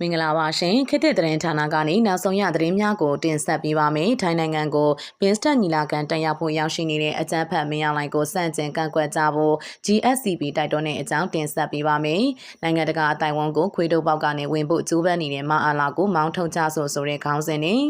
မင်္ဂလာပါရှင်ခေတ်သစ်သတင်းဌာနကနေနောက်ဆုံးရသတင်းများကိုတင်ဆက်ပေးပါမယ်ထိုင်းနိုင်ငံကိုဘင်းစတက်ညီလာခံတက်ရောက်ဖို့ရောက်ရှိနေတဲ့အကြမ်းဖက်မင်းအောင်လှိုင်ကိုစန့်ကျင်ကန့်ကွက်ကြဖို့ GSCB တိုက်တွန်းတဲ့အကြောင်းတင်ဆက်ပေးပါမယ်နိုင်ငံတကာအတိုင်းအဝန်ကိုခွေးတုပ်ပေါက်ကနေဝင်ဖို့ကြိုးပမ်းနေတဲ့မအားလာကိုမောင်းထုတ်ကြဆိုဆိုတဲ့ခေါင်းစဉ်နဲ့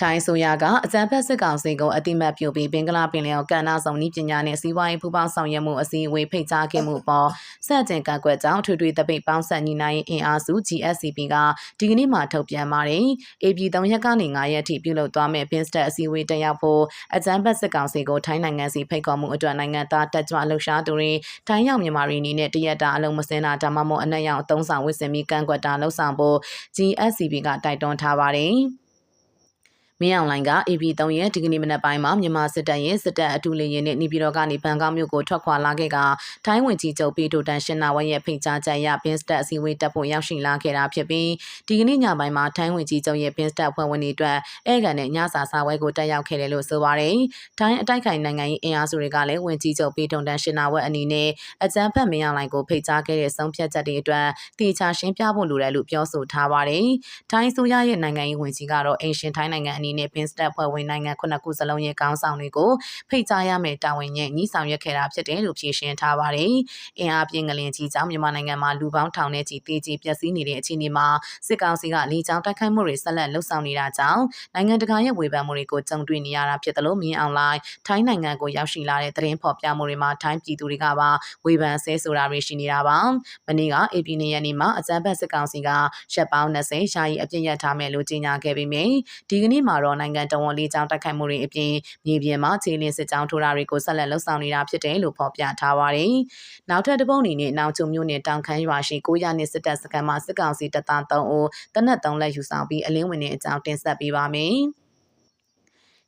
ထိုင်းဆိုရကအကြံဖက်စစ်ကောင်စီကိုအတိမတ်ပြုပြီးဘင်္ဂလားပင်လယ်အော်ကဏ္ဍဆောင်ဤပညာနဲ့စီးပွားရေးပူးပေါင်းဆောင်ရွက်မှုအစည်းအဝေးဖိတ်ကြားခဲ့မှုပေါ်စက်ကျင်ကကွက်ကြောင့်ထွေထွေတပိတ်ပေါင်းဆက်ညီနိုင်အင်အားစု GSCP ကဒီကနေ့မှထုတ်ပြန်ပါတယ်။ AP 3ရက်ကနေ9ရက်ထိပြုလုပ်သွားမယ့် Binstat အစည်းအဝေးတက်ရောက်ဖို့အကြံဖက်စစ်ကောင်စီကိုထိုင်းနိုင်ငံစီဖိတ်ခေါ်မှုအတွက်နိုင်ငံသားတက်ကြွလှုပ်ရှားသူတွေထိုင်းရောက်မြန်မာတွေအနေနဲ့တရက်တာအလုံးမစင်းတာဒါမှမဟုတ်အနက်ရောင်အသုံးဆောင်ဝစ်စင်ပြီးကန့်ကွက်တာလှုပ်ဆောင်ဖို့ GSCP ကတိုက်တွန်းထားပါတယ်။ မင်းအောင်လိုင်က AB3 ရဲ့ဒီကနေ့မနက်ပိုင်းမှာမြန်မာစစ်တပ်ရဲ့စစ်တပ်အထူးလေယာဉ်နဲ့နေပြည်တော်ကနေဘန်ကောက်မြို့ကိုထွက်ခွာလာခဲ့ကထိုင်းဝင်ကြီးချုပ်ပီတိုတန်ရှင်နာဝဲရဲ့ဖိတ်ကြားချက်အရဘင်းစတက်အစည်းအဝေးတက်ဖို့ရောက်ရှိလာခဲ့တာဖြစ်ပြီးဒီကနေ့ညပိုင်းမှာထိုင်းဝင်ကြီးချုပ်ရဲ့ဘင်းစတက်ဖွဲ့ဝင်တွေအတွက်ဧကန်နဲ့ညစာစာဝဲကိုတက်ရောက်ခဲ့တယ်လို့ဆိုပါတယ်။ထိုင်းအတိုက်ခိုင်နိုင်ငံရေးအင်အားစုတွေကလည်းဝင်ကြီးချုပ်ပီတိုတန်ရှင်နာဝဲအနေနဲ့အကြမ်းဖက်မင်းအောင်လိုင်ကိုဖိတ်ကြားခဲ့တဲ့ဆုံးဖြတ်ချက်တွေအတွက်တေချာရှင်းပြဖို့လိုတယ်လို့ပြောဆိုထားပါတယ်။ထိုင်းဆိုရရဲ့နိုင်ငံရေးဝင်ကြီးကတော့အင်ရှင်ထိုင်းနိုင်ငံအနေအနေနဲ့ Binstat ဖွဲ့ဝင်နိုင်ငံခုနှစ်ခုစလုံးရဲ့ခေါင်းဆောင်တွေကိုဖိတ်ကြားရမယ့်တာဝန်နဲ့ညီဆောင်ရွက်ခဲ့တာဖြစ်တယ်လို့ဖြေရှင်းထားပါတယ်။အင်အားပြင်းငလင်ကြီးကြောင့်မြန်မာနိုင်ငံမှာလူပေါင်းထောင်နဲ့ချီတေးကြီးပျက်စီးနေတဲ့အခြေအနေမှာစစ်ကောင်စီကလေကြောင်းတိုက်ခိုက်မှုတွေဆက်လက်လှုပ်ဆောင်နေတာကြောင့်နိုင်ငံတကာရဲ့ဝေဖန်မှုတွေကိုကြုံတွေ့နေရတာဖြစ်တယ်လို့မြင်အောင်လိုက်ထိုင်းနိုင်ငံကိုရောက်ရှိလာတဲ့သတင်းဖော်ပြမှုတွေမှာထိုင်းပြည်သူတွေကပါဝေဖန်ဆဲဆိုတာတွေရှိနေတာပါ။မနေ့က AP နေရနေမှာအကြမ်းဖက်စစ်ကောင်စီကရှက်ပေါင်း20ရှားရီအပြစ်ရထားမယ်လို့ကြေညာခဲ့ပြီးမြင်ဒီကနေ့မှာတော့နိုင်ငံတော်ဝန်လေးကြောင်းတိုက်ခိုက်မှုတွေအပြင်မြေပြင်မှာခြေလင်းစစ်ကြောင်းထိုးတာတွေကိုဆက်လက်လှုပ်ဆောင်နေတာဖြစ်တယ်လို့ဖော်ပြထားပါတယ်။နောက်ထပ်တစ်ပုံအနေနဲ့နောင်ချုံမြို့နယ်တောင်ခမ်းရွာရှိ900နှစ်စစ်တပ်စခန်းမှာစစ်ကောင်စီတပ်သား3ဦးတနက်3လက်ယူဆောင်ပြီးအလင်းဝင်တဲ့အကြောင်းတင်ဆက်ပေးပါမယ်။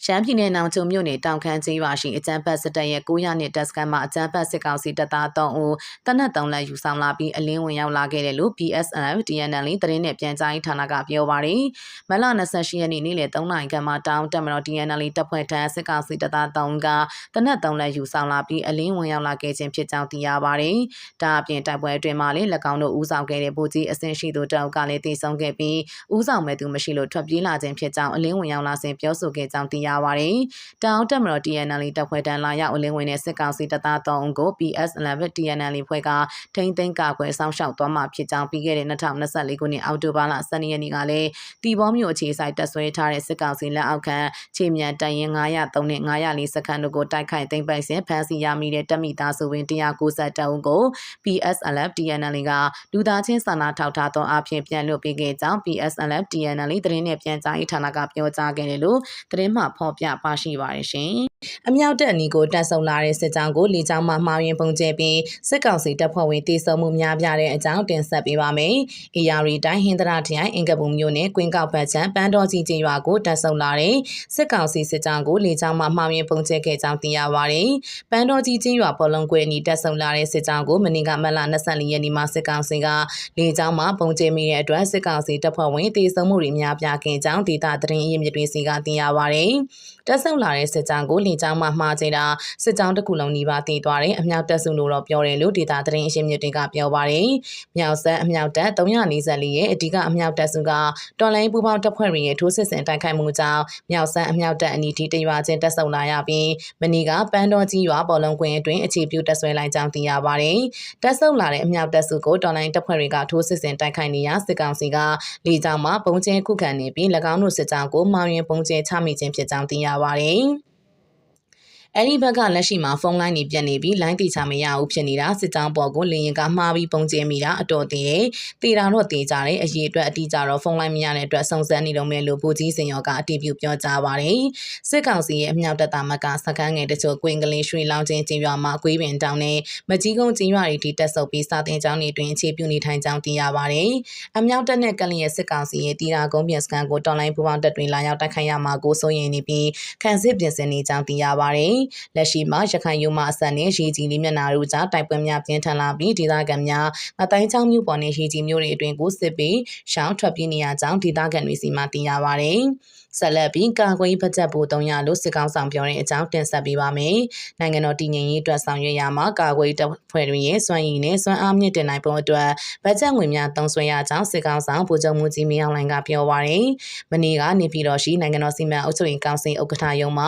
ရှမ်းပြည်နယ်နောင်ချုံမြို့နယ်တောင်ခမ်းကျေးရွာရှိအကြမ်းဖက်စစ်တပ်ရဲ့900နှစ်တပ်စခန်းမှာအကြမ်းဖက်စစ်ကောင်စီတပ်သား3ဦးတနက်3လက်ယူဆောင်လာပြီးအလင်းဝင်ရောက်လာခဲ့တယ်လို့ PSNL TNL သတင်းနဲ့ပြန်ကြားရေးဌာနကပြောပါတယ်။မလ28ရက်နေ့နေ့လယ်3နာရီခန့်မှာတောင်တက်မတော် TNL တပ်ဖွဲ့ထံစစ်ကောင်စီတပ်သား3ကတနက်3လက်ယူဆောင်လာပြီးအလင်းဝင်ရောက်လာခဲ့ခြင်းဖြစ်ကြောင်းသိရပါတယ်။ဒါအပြင်တိုက်ပွဲအတွင်းမှာလည်း၎င်းတို့ဦးဆောင်ခဲ့တဲ့ဗိုလ်ကြီးအဆင့်ရှိသူတအုပ်ကလည်းတည်ဆုံခဲ့ပြီးဦးဆောင်မဲ့သူမရှိလို့ထွက်ပြေးလာခြင်းဖြစ်ကြောင်းအလင်းဝင်ရောက်လာစဉ်ပြောဆိုခဲ့ကြောင်းသိရပါတယ်။တောင်တက်မတော် TNL တပ်ဖွဲ့တန်းလာရောက်အလင်းဝင်တဲ့စစ်ကောင်စီတပ်သား3ဦးကို PS11 TNL ဖွဲ့ကထိမ့်သိမ်းကာကွယ်ဆောင်ရှောက်သွားမှာဖြစ်ကြောင်းပြီးခဲ့တဲ့2024ခုနှစ်အောက်တိုဘာလ12ရက်နေ့ကလည်းတီဘောမြို့အခြေဆိုင်တပ်ဆွဲထားတဲ့စစ်ကောင်စီလက်အောက်ခံခြေမြန်တိုင်ရင်903နဲ့904စခန်းတို့ကိုတိုက်ခိုက်သိမ်းပိုက်စဉ်ဖမ်းဆီးရမိတဲ့တပ်မိသားစုဝင်190တဦးကို PSLF TNL ကလူသားချင်းစာနာထောက်ထားသောအဖြစ်ပြန်လွှတ်ပေးခဲ့ကြောင်း PSLF TNL သတင်းနဲ့ပြန်ကြားရေးဌာနကပြောကြားခဲ့တယ်လို့သတင်းမှဖော်ပြပါရှိပါတယ်ရှင်။အမြောက်တပ်အနီကိုတက်ဆုံလာတဲ့စစ်ကြောင်းကိုလေကြောင်းမှမှားယွင်းပုံကျဲပြီးစစ်ကောင်စီတပ်ဖွဲ့ဝင်တေဆုံမှုများပြတဲ့အကြောင်းတင်ဆက်ပေးပါမယ်။အေယာရီတိုင်းဟင်္ဒရာထိုင်အင်ကပူမြို့နယ်ကွင်းကောက်ဘတ်ချံပန်းတော်ကြီးကျေးရွာကိုတက်ဆုံလာတဲ့စစ်ကောင်စီစစ်ကြောင်းကိုလေကြောင်းမှမှားယွင်းပုံကျဲခဲ့ကြောင်းသိရပါတယ်။ပန်းတော်ကြီးကျေးရွာပေါ်လုံးကွယ်အနီတက်ဆုံလာတဲ့စစ်ကြောင်းကိုမနေ့ကမက်လ24ရက်နေ့မှာစစ်ကောင်စီကလေကြောင်းမှပုံကျဲမိတဲ့အတွက်စစ်ကောင်စီတပ်ဖွဲ့ဝင်တေဆုံမှုတွေများပြားခဲ့ကြောင်းဒေတာသတင်းအရင်းမြစ်တွေစီကသိရပါတယ်။တက်ဆုံလာတဲ့စစ်ကြောင်းကိုလင်ကြောင်းမှမှားကျတာစစ်ကြောင်းတစ်ခုလုံးနှီးပါတည်သွားတယ်အမြောက်တက်စုလို့တော့ပြောတယ်လို့ဒေတာသတင်းအရှင်းမြစ်တွေကပြောပါတယ်မြောက်ဆက်အမြောက်တက်344ရဲ့အဓိကအမြောက်တက်စုကတော်လိုင်းပူပေါင်းတပ်ဖွဲ့တွေရဲ့ထိုးစစ်ဆင်တိုက်ခိုက်မှုကြောင့်မြောက်ဆက်အမြောက်တက်အနီးထိတရွာချင်းတက်ဆုံလာရပြီးမနီကပန်းတော်ကြီးရွာပေါ်လုံးကွင်းအတွင်းအခြေပြုတက်ဆွဲလိုက်ကြောင်းသိရပါတယ်တက်ဆုံလာတဲ့အမြောက်တက်စုကိုတော်လိုင်းတပ်ဖွဲ့တွေကထိုးစစ်ဆင်တိုက်ခိုက်နေရစစ်ကောင်စီကလေကြောင်းမှပုံကျဲခုခံနေပြီး၎င်းတို့စစ်ကြောင်းကိုမောင်းရင်ပုံကျဲချမိခြင်းဖြစ်ကြောင်းသိရပါတယ် အဲ့ဒီဘက်ကလက်ရှိမှာဖုန်းလိုင်းတွေပြတ်နေပြီးလိုင်းတိချမရဘူးဖြစ်နေတာစစ်ကြောင်းပေါ်ကိုလင်းရင်ကမှားပြီးပုံကျဲမိတာအတော်တင်ရဲ့တေတာတော့တေကြတယ်အရေးအတွက်အတိအကျတော့ဖုန်းလိုင်းမရတဲ့အတွက်စုံစမ်းနေတော့မယ်လို့ဘူကြီးစင်ရောကအတည်ပြုပြောကြားပါတယ်စစ်ကောင်စီရဲ့အမြောက်တပ်သားမကစကန်းငယ်တချို့ကွင်းကလေးရွှေလောင်းချင်းကျင်းရွာမှာကွေးပင်တောင်းနဲ့မကြီးကုန်းကျင်းရွာတွေထိတက်ဆုပ်ပြီးစာတင်ကျောင်းတွေတွင်အခြေပြုနေထိုင်ကြောင်းသိရပါတယ်အမြောက်တပ်နဲ့ကလင်ရဲ့စစ်ကောင်စီရဲ့တီတာကုန်းပြန်စကန်ကိုတော်လိုင်းပူပေါင်းတပ်တွေလာရောက်တိုက်ခိုက်ရမှာကိုစိုးရင်နေပြီးခံစစ်ပြင်ဆင်နေကြောင်းသိရပါတယ်လက်ရှိမှာရခိုင်ယူမအစက်နဲ့ရေကြီးလေးမျက်နှာတို့ကြားတိုက်ပွဲများပြင်းထန်လာပြီးဒေသခံများအတိုင်းချောင်းမြို့ပေါ်နဲ့ရေကြီးမြို့တွေအတွင်းကိုစစ်ပေးရှောင်းထွက်ပြေးနေရကြောင်းဒေသခံတွေစီမှသိရပါတယ်ဆက်လက်ပြီးကာကွယ်ရေးဘတ်ဂျက်ပို300လို့စစ်ကောင်ဆောင်ပြောတဲ့အကြောင်းတင်ဆက်ပေးပါမယ်။နိုင်ငံတော်တည်ငြိမ်ရေးအတွက်ဆောင်ရွက်ရမှာကာကွယ်ရေးတပ်ဖွဲ့တွေရဲ့စွမ်းရည်နဲ့စွမ်းအားမြင့်တင်နိုင်ဖို့အတွက်ဘတ်ဂျက်ငွေများသုံးစွဲရကြောင်းစစ်ကောင်ဆောင်ဗိုလ်ချုပ်မှုကြီးမင်းအောင်လှိုင်ကပြောပါရယ်။မနေ့ကနေပြည်တော်ရှိနိုင်ငံတော်စီမံအုပ်ချုပ်ရေးကောင်စီဥက္ကဋ္ဌရုံးမှ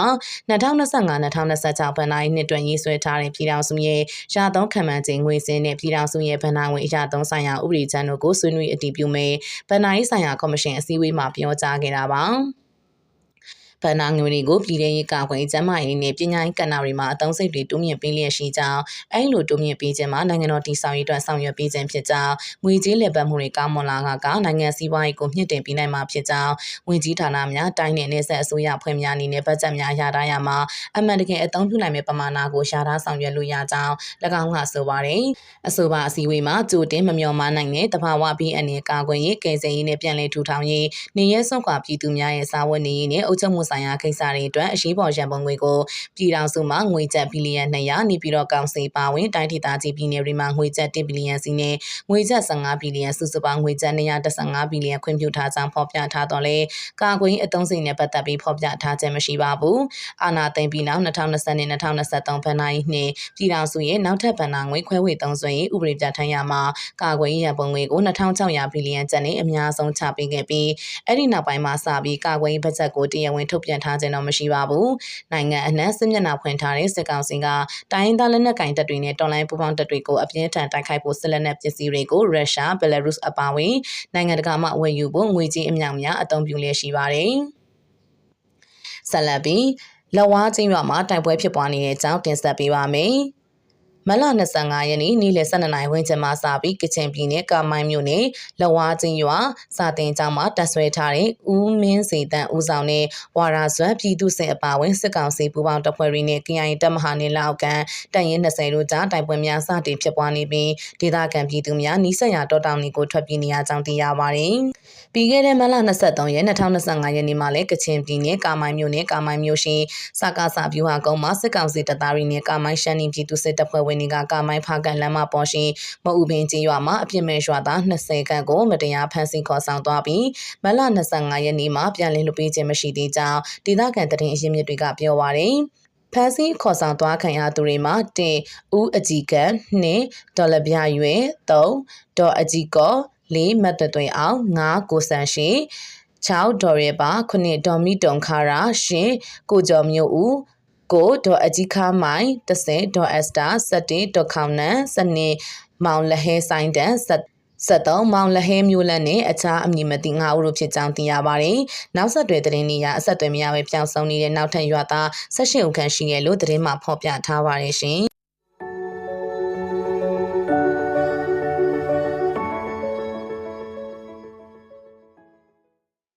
2025-2026ဘဏ္ဍာရေးနှစ်တွင်ရေးဆွဲထားတဲ့ပြည်ထောင်စုရဲ့ရာသုံးခံမှန်းခြင်းငွေစင်းနဲ့ပြည်ထောင်စုရဲ့ဘဏ္ဍာငွေအရာသုံးဆိုင်ရာဥပဒေချမ်းတို့ကိုဆွေးနွေးအတည်ပြုမယ်။ဘဏ္ဍာရေးဆိုင်ရာကော်မရှင်အစည်းအဝေးမှာပြောကြားခဲ့တာပါ။ ဗန်နာငွေတွေကိုပြည်ထရေးကာကွယ်ကျန်းမာရေးနဲ့ပညာရေးကဏ္ဍတွေမှာအသုံးစိတ်တွေတိုးမြင့်ပေးလျက်ရှိကြောင်းအဲလိုတိုးမြင့်ပေးခြင်းမှာနိုင်ငံတော်တည်ဆောက်ရေးအတွက်ဆောင်ရွက်ပေးခြင်းဖြစ်ကြောင်းငွေကြေးလက်ပတ်မှုတွေကောင်းမွန်လာကနိုင်ငံစည်းဝါးရေးကိုမြင့်တင်ပေးနိုင်မှာဖြစ်ကြောင်းငွေကြေးဌာနများတိုင်းနယ်နယ်ဆက်အစိုးရဖွဲ့များအနေနဲ့ဘတ်ဂျက်များရထားရမှာအမှန်တကယ်အသုံးပြုနိုင်မယ့်ပမာဏကိုရှာထားဆောင်ရွက်လို့ရကြောင်း၎င်းကဆိုပါတယ်အဆိုပါအစည်းအဝေးမှာကြိုတင်မမျှော်မှန်းနိုင်တဲ့တဘာဝဘီအန်ရဲ့ကာကွယ်ရေးကယ်ဆယ်ရေးနဲ့ပြည်내ထူထောင်ရေးနေရဲဆုံးခွာပြည်သူများရဲ့စာဝတ်နေရေးနဲ့အုပ်ချုပ်မှုဆိုင်ရာကိစ္စတွေအတွက်အရေးပေါ်ရန်ပုံငွေကိုပြည်ထောင်စုမှငွေကျပ်ဘီလီယံ200နေပြည်တော်ကောင်စီပါဝင်တိုင်းဒေသကြီးပြည်နယ်တွေမှာငွေကျပ်1ဘီလီယံစီနဲ့ငွေကျပ်15ဘီလီယံစုစုပေါင်းငွေကျပ်215ဘီလီယံခွင့်ပြုထားကြောင်းဖော်ပြထားတော့လေကာကွယ်အသုံးစိတ်နဲ့ပတ်သက်ပြီးဖော်ပြထားခြင်းမရှိပါဘူးအာနာသိမ့်ပြီးနောက်2020နဲ့2023ဘဏ္ဍာရေးနှစ်ပြည်ထောင်စုရဲ့နောက်ထပ်ဘဏ္ဍာငွေခွဲဝေသုံးစွဲရေးဥပဒေပြဋ္ဌာန်းရမှာကာကွယ်ရန်ပုံငွေကို2600ဘီလီယံကျပ်နဲ့အများဆုံးချပေးခဲ့ပြီးအဲ့ဒီနောက်ပိုင်းမှာစပြီးကာကွယ်ဘတ်ဂျက်ကိုတရားဝင်ထုတ်ပြန်ထားခြင်းတော့မရှိပါဘူးနိုင်ငံအနှံ့စစ်မျက်နှာဖွင့်ထားတဲ့စစ်ကောင်စီကတိုင်းရင်းသားလက်နက်ကိုင်တပ်တွေနဲ့တော်လိုင်းပူးပေါင်းတပ်တွေကိုအပြင်းထန်တိုက်ခိုက်ဖို့ဆက်လက်နဲ့ပစ္စည်းတွေကိုရုရှား၊ဘယ်လာရုစ်အပါအဝင်နိုင်ငံတကာမှဝယ်ယူဖို့ငွေကြေးအမြောက်များအသုံးပြုလျက်ရှိပါတယ်။ဆက်လက်ပြီးလဝါချင်းရွာမှာတိုက်ပွဲဖြစ်ပွားနေတဲ့အကြောင်းတင်ဆက်ပေးပါမယ်။ မလ25ရက်နေ့နေ့လယ်12နာရီဝန်းကျင်မှာစပြီးကချင်ပြည်နယ်ကာမိုင်းမြို့နယ်လဝါချင်းရွာစာတင်ကျောင်းမှာတပ်ဆွဲထားတဲ့ဦးမင်းစီတန်ဦးဆောင်တဲ့ဝါရာဇွမ်းပြည်သူစစ်အပါဝင်စစ်ကောင်စီပူးပေါင်းတပ်ဖွဲ့တွေနဲ့ KIA တပ်မဟာနယ်လောက်ကန်တပ်ရင်း20တို့ကြားတိုက်ပွဲများစတင်ဖြစ်ပွားနေပြီးဒေသခံပြည်သူများနီးစပ်ရာတောတောင်တွေကိုထွက်ပြေးနေရကြောင်းသိရပါတယ်။ပြီးခဲ့တဲ့မလ23ရက်2025ရက်နေ့မှာလည်းကချင်ပြည်နယ်ကာမိုင်းမြို့နယ်ကာမိုင်းမြို့ရှိစကားစာဗျူဟာကုန်းမှာစစ်ကောင်စီတပ်သားတွေနဲ့ကာမိုင်းရှမ်းနီပြည်သူစစ်တပ်ဖွဲ့ဝင်တွေကကာမိုင်းဖာကန်လမ်းမပေါ်ရှိမအူပင်ကြီးရွာမှာအပြစ်မဲ့ရွာသား20ခန့်ကိုမတရားဖမ်းဆီးခေါ်ဆောင်သွားပြီးမလ25ရက်နေ့မှာပြန်လည်လွှတ်ပေးခြင်းမရှိသေးကြောင်းဒေသခံတရင်အရင်းမြစ်တွေကပြောပါရယ်ဖန်စီခေါ်ဆောင်သွားခံရသူတွေမှာတင်ဦးအကြည်က2ဒေါ်လာပြရွယ်3ဒေါ်အကြည်ကော4မတ်တသွင်အောင်9ကိုစံရှိ6ဒေါ်ရပါ9ဒေါ်မီတုံခါရာရှင်ကိုကျော်မျိုးဦး ကိုဒေါ်အကြီးခါမိုင်30ဒေါ်အက်စတာ17ဒေါ်ခေါနန်စနေမောင်လဟဲဆိုင်တန်73မောင်လဟဲမျိုးလန်းနဲ့အခြားအမည်မသိ၅ဦးတို့ဖြစ်ကြောင်းသိရပါတယ်။နောက်ဆက်တွဲသတင်းတွေအရအဆက်အသွယ်မရပဲပြောင်းဆုံးနေတဲ့နောက်ထပ်ရွာသား၁၈ဦးခန့်ရှိရလို့သတင်းမှဖော်ပြထားပါတယ်ရှင်။